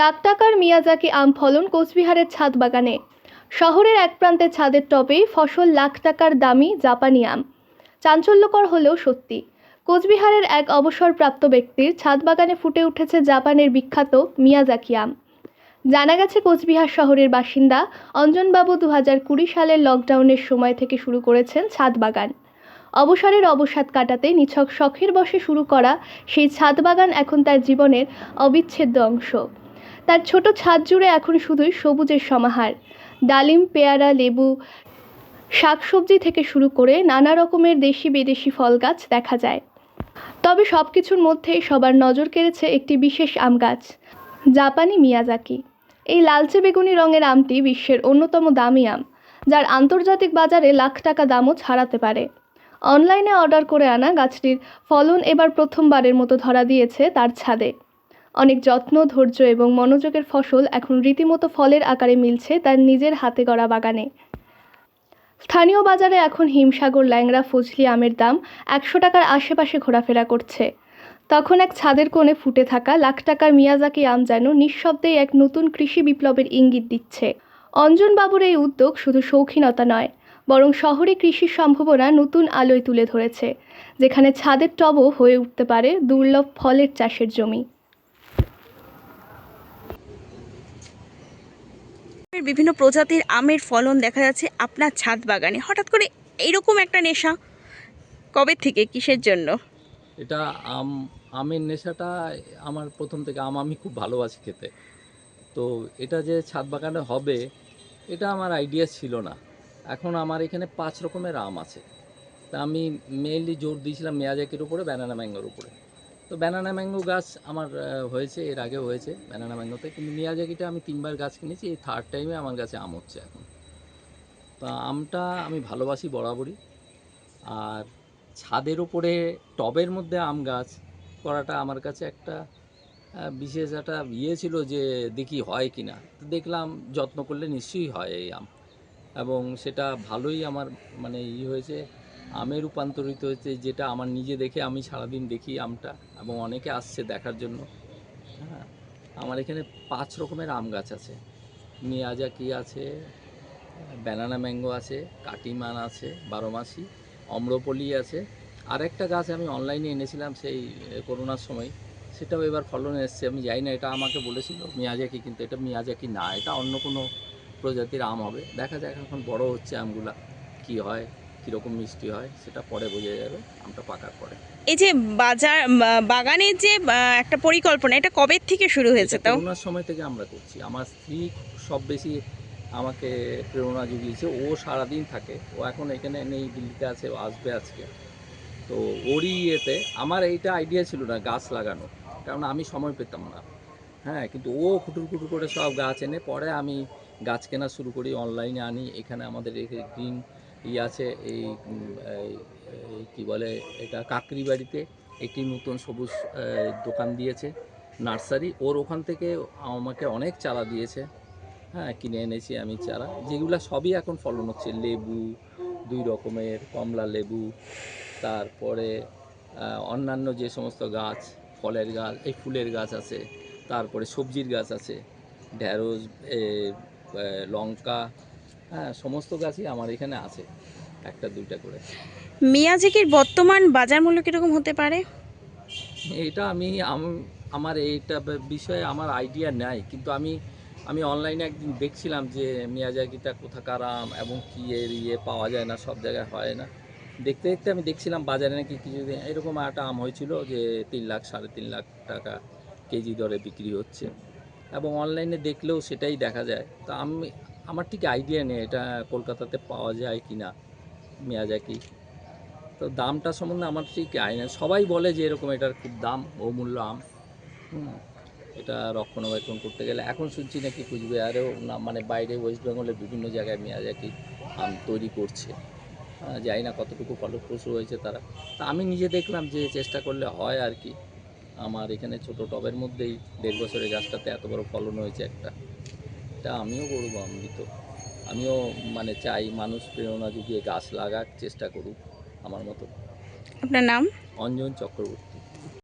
লাখ টাকার মিয়াজাকি আম ফলন কোচবিহারের ছাদ বাগানে। শহরের এক প্রান্তে ছাদের টবেই ফসল লাখ টাকার দামি জাপানি আম। চাঞ্চল্যকর হলেও সত্যি, কোচবিহারের এক অবসরপ্রাপ্ত ব্যক্তির ছাদ বাগানে ফুটে উঠেছে জাপানের বিখ্যাত মিয়াজাকি আম। জানা গেছে কোচবিহার শহরের বাসিন্দা অঞ্জনবাবু দু হাজার কুড়ি সালের লকডাউনের সময় থেকে শুরু করেছেন ছাদ বাগান। অবসরের অবসাদ কাটাতে নিছক শখের বসে শুরু করা সেই ছাদ বাগান এখন তার জীবনের অবিচ্ছেদ্য অংশ। তার ছোট ছাদ জুড়ে এখন শুধুই সবুজের সমাহার। ডালিম, পেয়ারা, লেবু, শাকসবজি থেকে শুরু করে নানা রকমের দেশি বিদেশি ফল গাছ দেখা যায়। তবে সব কিছুর মধ্যেই সবার নজর কেড়েছে একটি বিশেষ আম গাছ, জাপানি মিয়াজাকি। এই লালচে বেগুনি রঙের আমটি বিশ্বের অন্যতম দামি আম, যার আন্তর্জাতিক বাজারে লাখ টাকা দামও ছাড়াতে পারে। অনলাইনে অর্ডার করে আনা গাছটির ফলন এবার প্রথমবারের মতো ধরা দিয়েছে তার ছাদে। অনেক যত্ন, ধৈর্য এবং মনোযোগের ফসল এখন রীতিমতো ফলের আকারে মিলছে তার নিজের হাতে গড়া বাগানে। স্থানীয় বাজারে এখন হিমসাগর ল্যাংড়া ফজলি আমের দাম একশো টাকার আশেপাশে ঘোরাফেরা করছে। তখন এক ছাদের কোণে ফুটে থাকা লাখ টাকার মিয়াজাকি আম যেন নিঃশব্দেই এক নতুন কৃষি বিপ্লবের ইঙ্গিত দিচ্ছে। অঞ্জনবাবুর এই উদ্যোগ শুধু শৌখিনতা নয়, বরং শহরে কৃষির সম্ভাবনা নতুন আলোয় তুলে ধরেছে, যেখানে ছাদের টবও হয়ে উঠতে পারে দুর্লভ ফলের চাষের জমি। বিভিন্ন প্রজাতির আমের ফলন দেখা যাচ্ছে আপনার ছাদ বাগানে। হঠাৎ করে এইরকম একটা নেশা কবে থেকে, কিসের জন্য? এটা আম, আমের নেশাটা আমার প্রথম থেকে আম আমি খুব ভালোবাসি খেতে। তো এটা যে ছাদ বাগানে হবে, এটা আমার আইডিয়া ছিল না। এখন আমার এখানে পাঁচ রকমের আম আছে। তা আমি মেইনলি জোর দিয়েছিলাম মেয়াজাকির উপরে ব্যানানা ম্যাঙ্গোর উপরে। তো ব্যানানা ম্যাঙ্গো গাছ আমার হয়েছে, এর আগে হয়েছে ব্যানানা ম্যাঙ্গোতে কিন্তু মিয়াজাকিটা আমি তিনবার গাছ কিনেছি, এই থার্ড টাইমে আমার কাছে আম হচ্ছে এখন। তো আমটা আমি ভালোবাসি বরাবরই। আর ছাদের ওপরে টবের মধ্যে আম গাছ করাটা আমার কাছে একটা বিশেষ একটা ইয়ে ছিল যে দেখি হয় কি না দেখলাম যত্ন করলে নিশ্চয়ই হয় এই আম। এবং সেটা ভালোই আমার মানে ই হয়েছে আমে রূপান্তরিত হয়েছে, যেটা আমার নিজে দেখে আমি সারাদিন দেখি আমটা, এবং অনেকে আসছে দেখার জন্য। হ্যাঁ আমার এখানে পাঁচ রকমের আম গাছ আছে। মিয়াজাকি আছে, ব্যানানা ম্যাঙ্গো আছে, কাটিমান আছে, বারোমাসি, অম্রপলি আছে। আরেকটা গাছ আমি অনলাইনে এনেছিলাম সেই করোনার সময়, সেটাও এবার ফলন এসছে, আমি জানি না এটা আমাকে বলেছিল মিয়াজাকি কিন্তু এটা মিয়াজাকি না, এটা অন্য কোনো প্রজাতির আম হবে। দেখা যাক এখন বড় হচ্ছে আমগুলা, কি হয়। কীরকম মিষ্টি হয় সেটা পরে বোঝা যাবে আমটা পাকার পরে। এই যে বাজার বাগানের যে একটা পরিকল্পনা এটা কবে থেকে শুরু হয়েছে তাও? করোনার সময় থেকে আমরা করছি। আমার স্ত্রী সব বেশি আমাকে প্রেরণা জুগিয়েছে ও সারাদিন থাকে ও এখন এখানে নেই দিল্লিতে আছে ও আসবে আজকে। তো ওরই ইয়েতে আমার এইটা আইডিয়া ছিল না গাছ লাগানো কারণ আমি সময় পেতাম না। হ্যাঁ কিন্তু ও খুটুর খুটুর করে সব গাছ এনে পরে আমি গাছ কেনা শুরু করি অনলাইনে আনি এখানে আমাদের গ্রিন ই আছে, এই কী বলে এটা, কাকরি বাড়িতে একটি নতুন সবুজ দোকান দিয়েছে, নার্সারি। ওর ওখান থেকে আমাকে অনেক চারা দিয়েছে। হ্যাঁ কিনে এনেছি আমি চারা। যেগুলো সবই এখন ফলন হচ্ছে। লেবু, দুই রকমের, কমলা লেবু, তারপরে অন্যান্য যে সমস্ত গাছ, ফলের গাছ, এই ফুলের গাছ আছে, তারপরে সবজির গাছ আছে ঢ্যাঁড়স লঙ্কা হ্যাঁ সমস্ত গাছই আমার এখানে আছে একটা দুইটা করে। মিয়াজিকির বর্তমান বাজার মূল্য কীরকম হতে পারে? এটা আমি আমার এইটা বিষয়ে আমার আইডিয়া নাই কিন্তু আমি আমি অনলাইনে একদিন দেখছিলাম যে মিয়াজাকিটা কোথাকার আম এবং কী এর ইয়ে পাওয়া যায় না সব জায়গায় হয় না। দেখতে দেখতে আমি দেখছিলাম বাজারে নাকি কিছুদিন এরকম একটা আম হয়েছিল যে তিন লাখ সাড়ে তিন লাখ টাকা কেজি দরে বিক্রি হচ্ছে। এবং অনলাইনে দেখলেও সেটাই দেখা যায়। তা আমি আমার ঠিক আইডিয়া নেই এটা কলকাতাতে পাওয়া যায় কি না মিয়াজাকি তো দামটা সম্বন্ধে আমার ঠিক আইডিয়া সবাই বলে যে এরকম এটার খুব দাম বহুমূল্য আম। হুম, এটা রক্ষণাবেক্ষণ করতে গেলে। এখন শুনছি নাকি কুচবিহারেও না মানে বাইরে ওয়েস্ট বেঙ্গলের বিভিন্ন জায়গায় মিয়াজাকি আম তৈরি করছে। জানি না কতটুকু ফলপ্রসূ হয়েছে তারা। তা আমি নিজে দেখলাম যে চেষ্টা করলে হয় আর কি। আমার এখানে ছোট টবের মধ্যেই দেড় বছরের গাছটাতে এত বড় ফলন হয়েছে একটা। এটা আমিও গৌরবান্বিত আমিও মানে চাই মানুষ প্রেরণা যুগিয়ে গাছ লাগার চেষ্টা করুক আমার মতো। আপনার নাম? অঞ্জন চক্রবর্তী।